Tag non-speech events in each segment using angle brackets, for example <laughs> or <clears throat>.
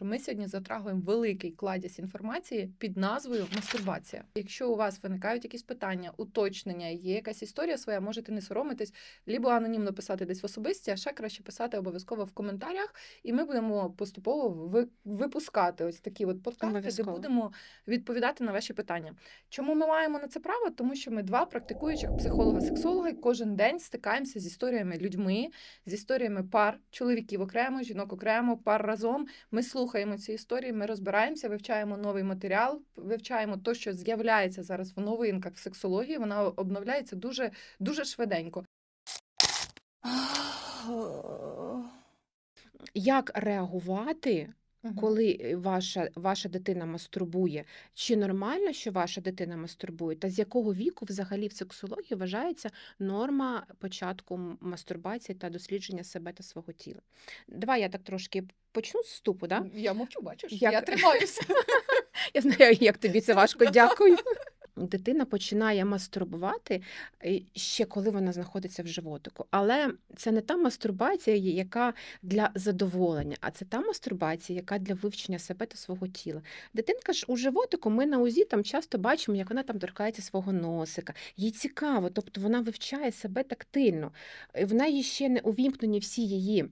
Ми сьогодні затрагуємо великий кладязь інформації під назвою мастурбація. Якщо у вас виникають якісь питання, уточнення, є якась історія своя, можете не соромитись, либо анонімно писати десь в особисті, а ще краще писати обов'язково в коментарях, і ми будемо поступово ви- випускати ось такі от подкасти, де будемо відповідати на ваші питання. Чому ми маємо на це право? Тому що ми два практикуючих психолога-сексолога, і кожен день стикаємося з історіями людьми, з історіями пар, чоловіків окремо, жінок окремо, пар разом. Ми слухаємо ці історії, ми розбираємося, вивчаємо новий матеріал, вивчаємо те, що з'являється зараз в новинках в сексології. Вона обновляється дуже дуже швиденько. <gasps> Як реагувати, коли е, ваша, ваша дитина мастурбує? Чи нормально, що ваша дитина мастурбує? Та з якого віку взагалі в сексології вважається норма початку мастурбації та дослідження себе та свого тіла? Давай я так трошки почну з ступу. да? Я мовчу, бачиш, Як- я тримаюся. <laughs> Я знаю, як тобі це важко, дякую. <laughs> Дитина починає мастурбувати е, ще коли вона знаходиться в животику. Але це не та мастурбація, яка для задоволення, а це та мастурбація, яка для вивчення себе та свого тіла. Дитинка ж у животику, ми на узі там часто бачимо, як вона там торкається свого носика. Їй цікаво, тобто вона вивчає себе тактильно. Е, В неї ще не увімкнені всі її.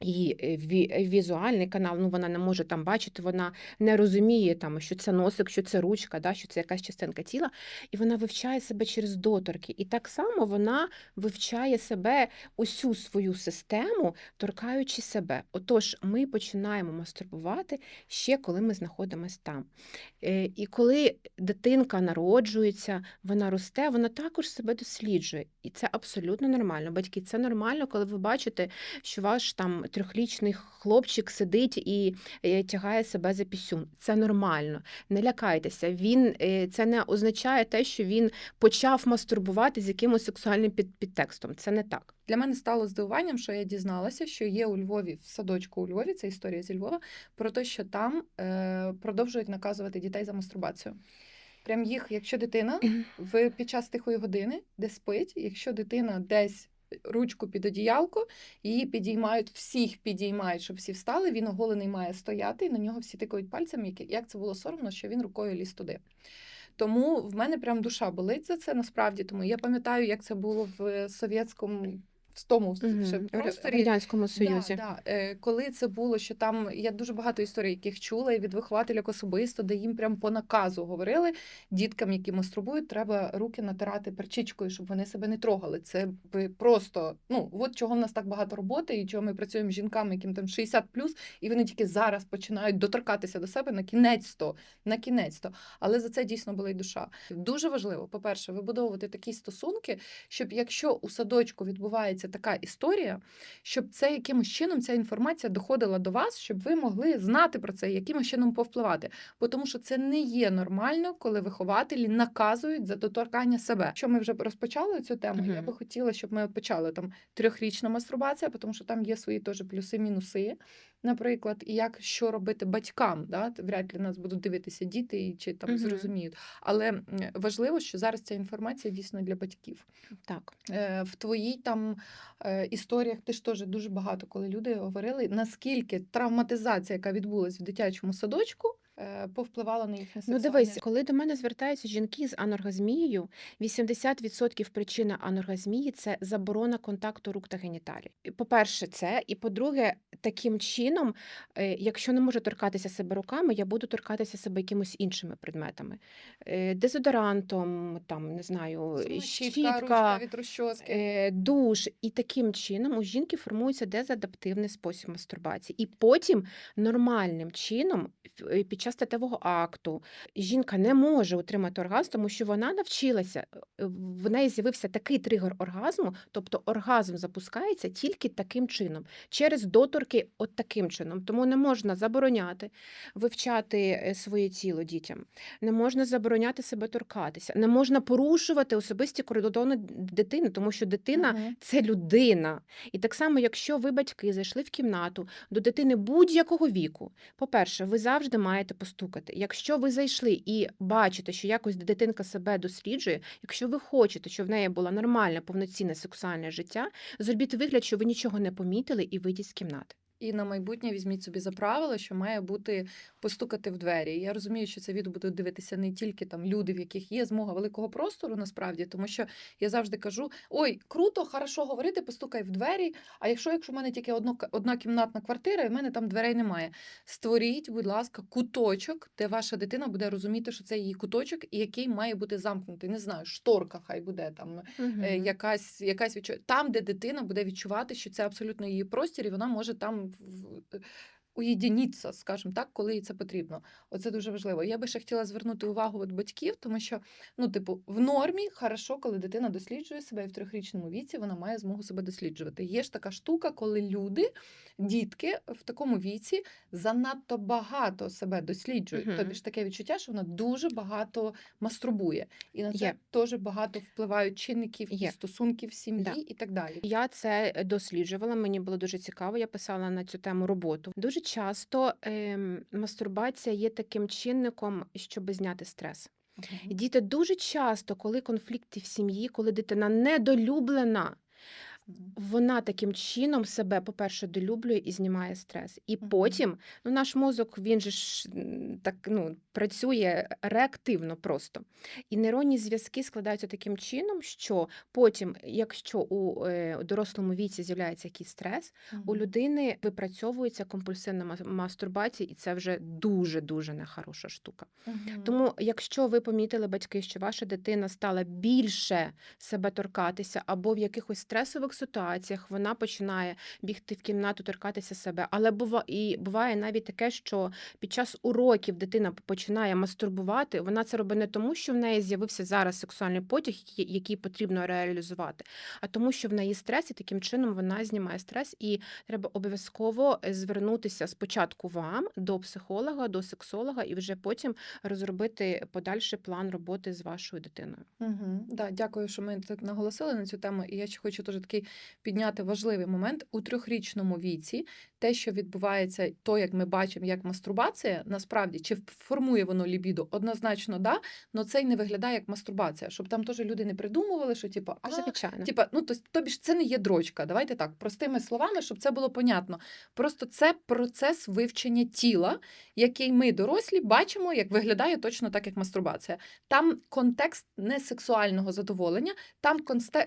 Її е, е, візуальний канал, ну вона не може там бачити, вона не розуміє, там, що це носик, що це ручка, да, що це якась частинка тіла, і вона вивчає себе через доторки. І так само вона вивчає себе усю свою систему, торкаючи себе. Отож, ми починаємо мастурбувати ще коли ми знаходимося там. Е, І коли дитинка народжується, вона росте, вона також себе досліджує. І це абсолютно нормально. Батьки, це нормально, коли ви бачите, що ваш там трьохрічний хлопчик сидить і е, тягає себе за пісюн. Це нормально. Не лякайтеся. Він е, це не означає те, що він почав мастурбувати з якимось сексуальним під, підтекстом. Це не так. Для мене стало здивуванням, що я дізналася, що є у Львові в садочку у Львові, це історія зі Львова, про те, що там е, продовжують наказувати дітей за мастурбацію. Прям їх, якщо дитина в під час тихої години, де спить, якщо дитина десь ручку під одіялко, її підіймають, всіх підіймають, щоб всі встали. Він оголений має стояти, і на нього всі тикають пальцем, як, це було соромно, що він рукою ліз туди. Тому в мене прям душа болить за це насправді. Тому я пам'ятаю, як це було в совєтському в тому ще Мгм. В. Радянському Союзі. Да, да. Е, Коли це було, що там я дуже багато історій, яких чула, і від вихователів особисто, де їм прям по наказу говорили діткам, які мастурбують, треба руки натирати перчичкою, щоб вони себе не трогали. Це би просто ну от чого в нас так багато роботи, і чого ми працюємо з жінками, яким там 60 і вони тільки зараз починають доторкатися до себе на кінець то, на кінець то. Але за це дійсно була й душа. Дуже важливо, по-перше, вибудовувати такі стосунки, щоб якщо у садочку відбувається така історія, щоб це якимось чином ця інформація доходила до вас, щоб ви могли знати про це, якимось чином повпливати. Бо тому що це не є нормально, коли вихователі наказують за доторкання себе. Що ми вже розпочали цю тему? Я би хотіла, щоб ми почали там трьохрічна мастурбація, тому що там є свої теж плюси-мінуси. Наприклад, і як що робити батькам, да? вряд ли нас будуть дивитися діти чи там угу. зрозуміють. Але важливо, що зараз ця інформація дійсно для батьків. Так. Е, В твоїй там е, історіях ти ж теж дуже багато, коли люди говорили, наскільки травматизація, яка відбулась в дитячому садочку, е, повпливала на їхнє Ну, дивись, коли до мене звертаються жінки з аноргазмією, 80% причина аноргазмії це заборона контакту рук та геніталій. По-перше, це, і по-друге, таким чином, е, якщо не можу торкатися себе руками, я буду торкатися себе якимось іншими предметами. Е, Дезодорантом, там, не знаю, Щітка, щітка, ручка від розчоски. душ. І таким чином у жінки формується дезадаптивний спосіб мастурбації. І потім нормальним чином під час статевого акту жінка не може отримати оргазм, тому що вона навчилася. е, В неї з'явився такий тригер оргазму, тобто оргазм запускається тільки таким чином, через доторки, от таким чином. Тому не можна забороняти вивчати е, своє тіло дітям, не можна забороняти себе торкатися, не можна порушувати особисті кордони дитини, тому що дитина Мгм. це людина. І так само, якщо ви, батьки, зайшли в кімнату до дитини будь-якого віку, по-перше, ви завжди маєте постукати. Якщо ви зайшли і бачите, що якось дитинка себе досліджує, якщо ви хочете, щоб в неї було нормальне, повноцінне сексуальне життя, зробіть вигляд, що ви нічого не помітили, і вийдіть з кімнати. І на майбутнє візьміть собі за правило, що має бути постукати в двері. Я розумію, що це відео будуть дивитися не тільки там люди, в яких є змога великого простору, насправді, тому що я завжди кажу: ой, круто, хорошо говорити, постукай в двері. А якщо, якщо в мене тільки одно, одна кімнатна квартира, і в мене там дверей немає, створіть, будь ласка, куточок, де ваша дитина буде розуміти, що це її куточок, і який має бути замкнутий. Не знаю, шторка хай буде там Мгм. якась, якась відчу... там, де дитина буде відчувати, що це абсолютно її простір, і вона може там в- уєдиніться, скажімо так, коли їй це потрібно. Оце дуже важливо. Я би ще хотіла звернути увагу от батьків, тому що, ну, типу, в нормі хорошо, коли дитина досліджує себе і в трьохрічному віці вона має змогу себе досліджувати. Є ж така штука, коли люди, дітки в такому віці занадто багато себе досліджують. Мгм. Тобі ж таке відчуття, що вона дуже багато мастурбує. І на це Є. теж багато впливають чинників і стосунків в сім'ї Да. і так далі. Я це е, досліджувала, мені було дуже цікаво. Я писала на цю тему роботу. Дуже часто е, мастурбація є таким чинником, щоб зняти стрес. Okay. Діти дуже часто, коли конфлікти в сім'ї, коли дитина недолюблена. Вона таким чином себе, по-перше, долюблює і знімає стрес. І Мгм. потім, ну, наш мозок, він же ж так ну, працює реактивно просто. І нейронні зв'язки складаються таким чином, що потім, якщо у е, дорослому віці з'являється якийсь стрес, у людини випрацьовується компульсивна мастурбація, і це вже дуже-дуже нехороша штука. Мгм. Тому, якщо ви помітили батьки, що ваша дитина стала більше себе торкатися, або в якихось стресових ситуаціях вона починає бігти в кімнату, торкатися себе. Але бува і буває навіть таке, що під час уроків дитина починає мастурбувати. Вона це робить не тому, що в неї з'явився зараз сексуальний потяг, який потрібно реалізувати, а тому, що в неї стрес, і таким чином вона знімає стрес, і треба обов'язково звернутися спочатку вам до психолога, до сексолога, і вже потім розробити подальший план роботи з вашою дитиною. Угу. Да, дякую, що ми так наголосили на цю тему. І я ще хочу теж такий підняти важливий момент у трьохрічному віці. Те, що відбувається, то як ми бачимо, як мастурбація, насправді чи формує воно лібідо, однозначно да, але це й не виглядає як мастурбація, щоб там теж люди не придумували, що типу, а, Звичайно. Типа, ну то, тобі ж це не є дрочка. Давайте так, простими словами, щоб це було понятно. Просто це процес вивчення тіла, який ми, дорослі, бачимо, як виглядає точно так, як мастурбація. Там контекст не сексуального задоволення, там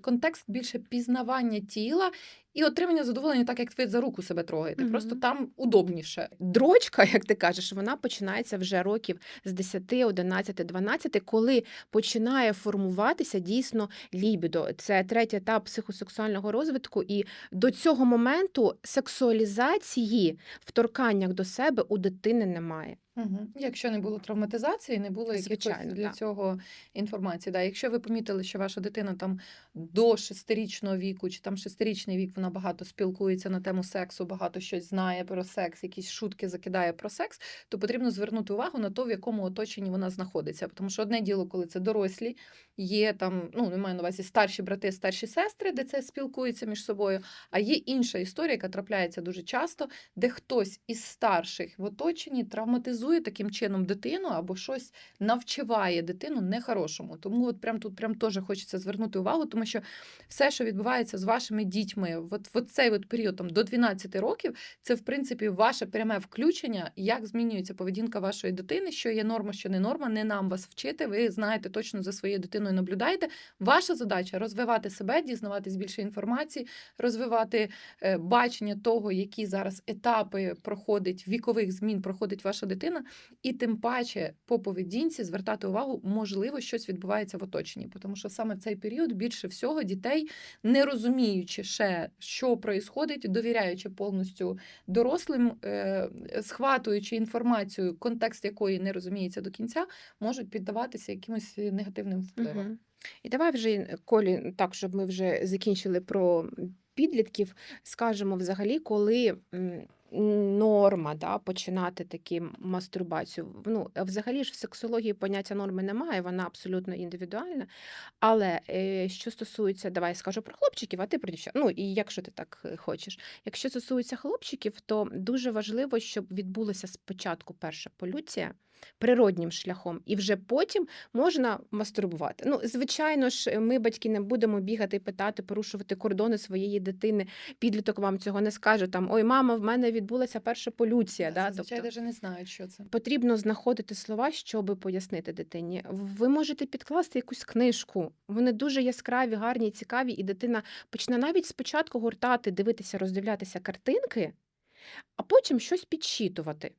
контекст більше пізнавання тіла і отримання задоволення, так як ви за руку себе трогаєте. Просто там удобніше. Дрочка, як ти кажеш, вона починається вже років з 10, 11, 12, коли починає формуватися дійсно лібідо. Це третій етап психосексуального розвитку, і до цього моменту сексуалізації в торканнях до себе у дитини немає. Угу. Якщо не було травматизації, не було якихось для так. цього інформації. Да. Якщо ви помітили, що ваша дитина там до шестирічного віку чи там шестирічний вік вона багато спілкується на тему сексу, багато щось знає про секс, якісь шутки закидає про секс, то потрібно звернути увагу на те, в якому оточенні вона знаходиться. Тому що одне діло, коли це дорослі, є там, ну не маю на увазі старші брати, старші сестри, де це спілкуються між собою. А є інша історія, яка трапляється дуже часто, де хтось із старших в оточенні травматизує таким чином дитину або щось навчиває дитину нехорошому. Тому от прям тут прям теж хочеться звернути увагу, тому що все, що відбувається з вашими дітьми, от, от цей от період там, до 12 років, це в принципі ваше пряме включення, як змінюється поведінка вашої дитини, що є норма, що не норма. Не нам вас вчити. Ви знаєте точно за своєю дитиною, наблюдаєте. Ваша задача розвивати себе, дізнаватись більше інформації, розвивати е, бачення того, які зараз етапи проходить вікових змін, проходить ваша дитина, і тим паче по поведінці звертати увагу, можливо, щось відбувається в оточенні, тому що саме в цей період більше всього дітей, не розуміючи ще, що проїсходить, довіряючи повністю дорослим, е, схватуючи інформацію, контекст якої не розуміється до кінця, можуть піддаватися якимось негативним впливам. Мгм. І давай вже, Колі, так, щоб ми вже закінчили про підлітків, скажемо взагалі, коли норма, да, починати такі мастурбацію. Ну, взагалі ж в сексології поняття норми немає, вона абсолютно індивідуальна. Але е, що стосується, давай скажу про хлопчиків, а ти про дівчат. Ну і якщо ти так е, хочеш. Якщо стосується хлопчиків, то дуже важливо, щоб відбулася спочатку перша полюція природнім шляхом, і вже потім можна мастурбувати. Ну, звичайно ж, ми, батьки, не будемо бігати і питати, порушувати кордони своєї дитини. Підліток вам цього не скаже. Там ой, мама, в мене відбулася перша полюція. Да? Зазвичай Тобто, навіть не знають, що це. Потрібно знаходити слова, щоб пояснити дитині. Ви можете підкласти якусь книжку. Вони дуже яскраві, гарні, цікаві, і дитина почне навіть спочатку гортати, дивитися, роздивлятися картинки, а потім щось підчитувати.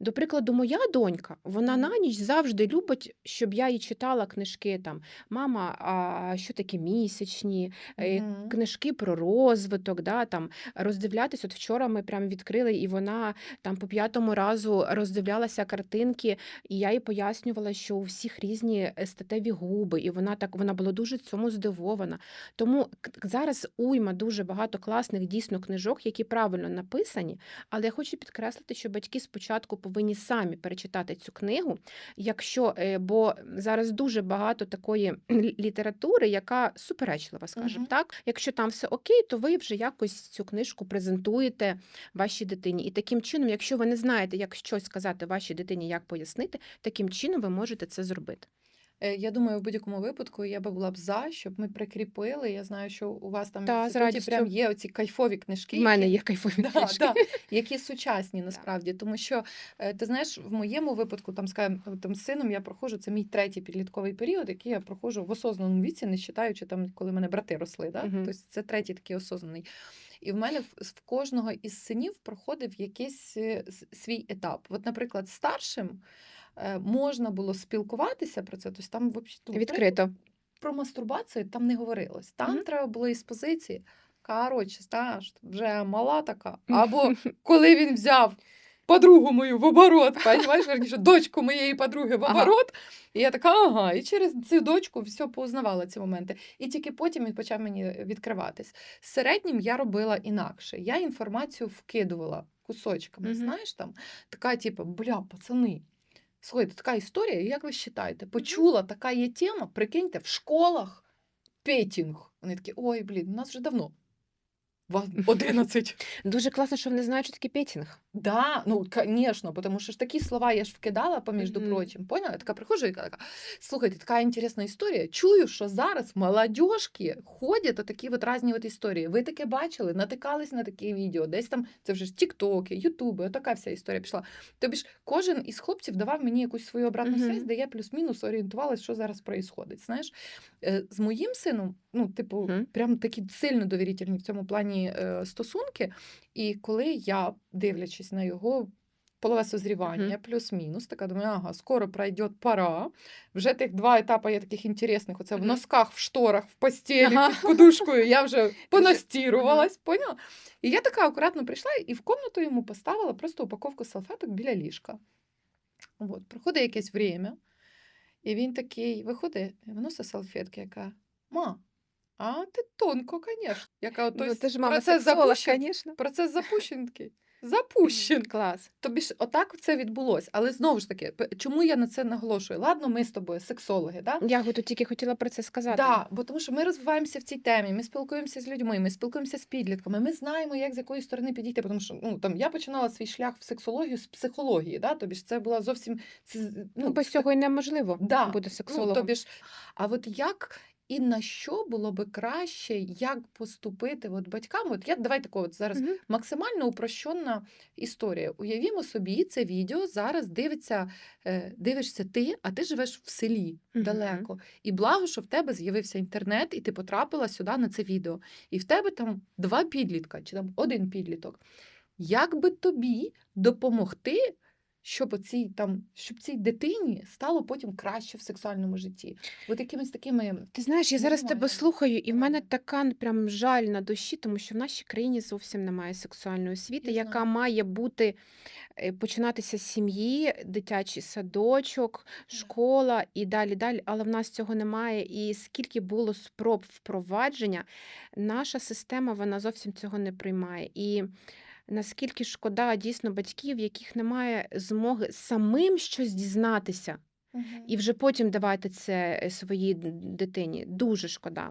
До прикладу, моя донька, вона на ніч завжди любить, щоб я їй читала книжки там Мама, а що таке місячні, Мгм. книжки про розвиток, да, там роздивлятись. От вчора ми прям відкрили, і вона там по п'ятому разу роздивлялася картинки, і я їй пояснювала, що у всіх різні естетеві губи, і вона так вона була дуже цьому здивована. Тому зараз уйма дуже багато класних дійсно книжок, які правильно написані. Але я хочу підкреслити, що батьки спочатку повинні самі перечитати цю книгу, якщо е, бо зараз дуже багато такої <clears throat> літератури, яка суперечлива, скажімо угу. так. Якщо там все окей, то ви вже якось цю книжку презентуєте вашій дитині. І таким чином, якщо ви не знаєте, як щось сказати вашій дитині, як пояснити, таким чином ви можете це зробити. Е, Я думаю, в будь-якому випадку я би була б за, щоб ми прикріпили. Я знаю, що у вас там Та, інституті прям є оці кайфові книжки, В мене які є кайфові <laughs> Да, книжки. да, які <laughs> сучасні насправді, тому що е, ти знаєш, в моєму випадку, там скажімо, там з сином я проходжу, це мій третій підлітковий період, який я проходжу в осознаному віці, не вважаючи там, коли мене брати росли. Да? Тобто це третій такий осознаний. І в мене в, кожного із синів проходив якийсь е, свій етап. От, наприклад, старшим можна було спілкуватися про це, тобто там взагалі ну, Відкрито. про мастурбацію там не говорилось. Там Мгм. треба було із позиції. Коротше, знаєш, вже мала така. Або коли він взяв подругу мою в оборот, понімаєш, верніше, дочку моєї подруги в Ага. оборот. І я така, ага, і через цю дочку все поузнавала ці моменти. І тільки потім він почав мені відкриватись. З середнім я робила інакше. Я інформацію вкидувала кусочками. Мгм. Знаєш, там така, типу, бля, пацани. Слухайте, така історія, як ви вважаєте? Почула, така є тема, прикиньте, в школах петінг. Вони такі, ой, блін, у нас вже давно. Ва- <laughs> 11. Дуже класно, що вони знають, що таке петінг. Да, ну, конечно, потому що ж такі слова я ж вкидала, поміж Мгм. прочим. Поняла? Я така приходжу і така, слухайте, така інтересна історія. Чую, що зараз молодіжки ходять такі от різні от історії. Ви таке бачили, натикались на такі відео, десь там, це вже ж тіктоки, ютуби, отака вся історія пішла. Тобі ж кожен із хлопців давав мені якусь свою обратну Мгм. связь, де я плюс-мінус орієнтувалася, що зараз відбувається. Знаєш, з моїм сином, ну, типу, Мгм. прям такі сильно довірительні в цьому плані е, стосунки. І коли я, дивлячись на його полове созрівання, Мгм. плюс-мінус, така думаю, ага, скоро пройде пора. Вже тих два етапи є таких інтересних. Оце в носках, в шторах, в постелі, Ага. під подушкою. Я вже <laughs> понастірувалась, поняла? І я така акуратно прийшла і в комнату йому поставила просто упаковку салфеток біля ліжка. От, проходить якесь время, і він такий виходить, виносить салфетки, яка Ма, а ти тонко, звісно. Яка Ну, ти ж мама процес запущен, звісно. процес запущений такий. Запущен. Клас. Тобі ж отак це відбулося. Але знову ж таки, чому я на це наголошую? Ладно, ми з тобою сексологи, да? Я тут тільки хотіла про це сказати. Да, бо тому що ми розвиваємося в цій темі, ми спілкуємося з людьми, ми спілкуємося з підлітками, ми знаємо, як з якої сторони підійти. Тому що ну там я починала свій шлях в сексологію з психології, да? тобі ж це була зовсім це, Ну, ну, без цього і неможливо Да, бути Ну, тобі ж, а от як і на що було би краще, як поступити от батькам? От я давай тако, от зараз Мгм. максимально упрощена історія. Уявімо собі, це відео зараз дивиться, е, дивишся ти, а ти живеш в селі Мгм. далеко. І благо, що в тебе з'явився інтернет, і ти потрапила сюди на це відео. І в тебе там два підлітка, чи там один підліток. Як би тобі допомогти? Щоб оцій там, щоб цій дитині стало потім краще в сексуальному житті. От якимись такими Ти знаєш, я зараз тебе слухаю, і в мене така прям жаль на душі, тому що в нашій країні зовсім немає сексуальної освіти, яка знаю. має бути е, починатися з сім'ї, дитячий садочок, школа і далі далі. Але в нас цього немає. І скільки було спроб впровадження, наша система вона зовсім цього не приймає. І наскільки шкода дійсно батьків, в яких немає змоги самим щось дізнатися. І вже потім давайте це е, своїй дитині. Дуже шкода.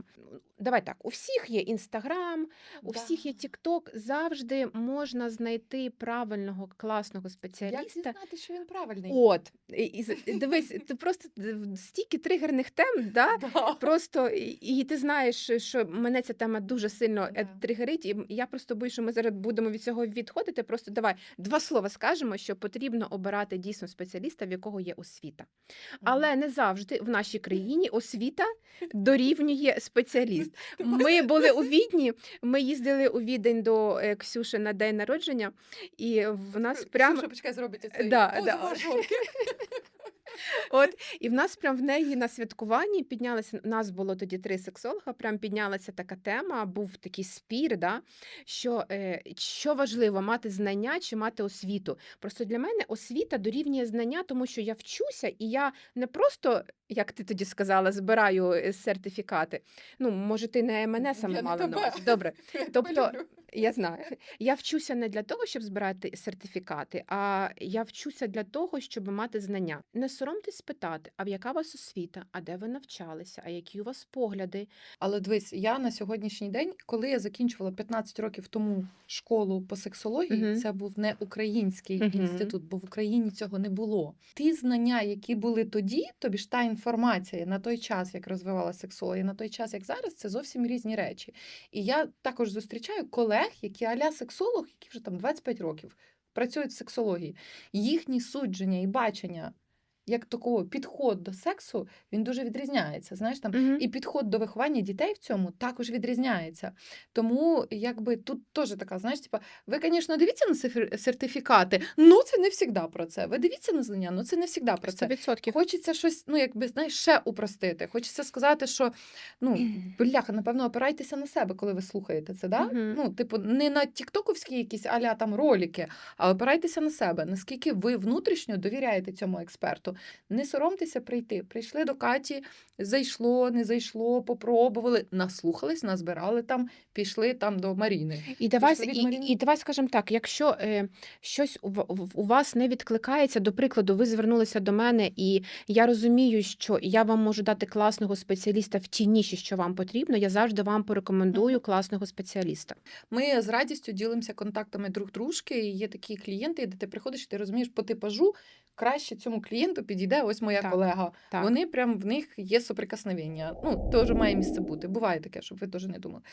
Давай так, у всіх є інстаграм, у Да. всіх є Тікток. Завжди можна знайти правильного, класного Як спеціаліста. дізнати, що він правильний? От, і, <laughs> дивись, ти просто стільки тригерних тем, да? Да. Просто і, і ти знаєш, що мене ця тема дуже сильно е, Да. тригерить, і я просто боюсь, що ми зараз будемо від цього відходити. Просто давай два слова скажемо, що потрібно обирати дійсно спеціаліста, в якого є освіта. Але не завжди в нашій країні освіта <laughs> дорівнює спеціаліст. Ми були у Відні, ми їздили у Відень до Ксюши Ксюші на день народження, і в нас прямо Ксюша, почекай, зробити цей Да, да. <laughs> От і в нас прям в неї на святкуванні піднялася. У нас було тоді три сексолога. Прям піднялася така тема. Був такий спір, да, що, е, що важливо мати знання чи мати освіту. Просто для мене освіта дорівнює знання, тому що я вчуся, і я не просто, як ти тоді сказала, збираю е, сертифікати. Ну, може, ти не мене саме мала на увазі. Добре. <laughs> Тобто. Я знаю. Я вчуся не для того, щоб збирати сертифікати, а я вчуся для того, щоб мати знання. Не соромтесь питати, а в яка у вас освіта, а де ви навчалися, а які у вас погляди. Але дивись, я на сьогоднішній день, коли я закінчувала 15 років тому школу по сексології, Мгм. це був не український Мгм. інститут, бо в Україні цього не було. Ті знання, які були тоді, тобі ж та інформація на той час, як розвивалася сексологія, на той час, як зараз, це зовсім різні речі. І я також зустрічаю колег, які аля сексолог, які вже там 25 років працюють в сексології. Їхні судження і бачення. Як такого підход до сексу він дуже відрізняється. Знаєш, там Мгм. і підход до виховання дітей в цьому також відрізняється. Тому якби тут теж така, знаєш, типа, ви, звісно, дивіться на сертифікати, ну це не завжди про це. Ви дивіться на знання, ну це не завжди про це. 100%. Хочеться щось, ну якби знаєш, ще упростити. Хочеться сказати, що ну бляха, напевно, опирайтеся на себе, коли ви слухаєте це. Да? Мгм. Ну, типу, не на тіктоковські якісь аля там ролики, а опирайтеся на себе. Наскільки ви внутрішньо довіряєте цьому експерту? Не соромтеся прийти. Прийшли до Каті, зайшло, не зайшло, попробували, наслухались, назбирали там, пішли там до Маріни. І давай, і, і давай скажемо так: якщо е, щось у, у вас не відкликається, до прикладу, ви звернулися до мене, і я розумію, що я вам можу дати класного спеціаліста в тій ніші, що вам потрібно. Я завжди вам порекомендую класного спеціаліста. Ми з радістю ділимося контактами друг дружки. І є такі клієнти, де ти приходиш, і ти розумієш по типажу. Краще цьому клієнту підійде ось моя Так, колега. Так. Вони прям в них є соприкосновення. Ну, теж має місце бути. Буває таке, щоб ви теж не думали.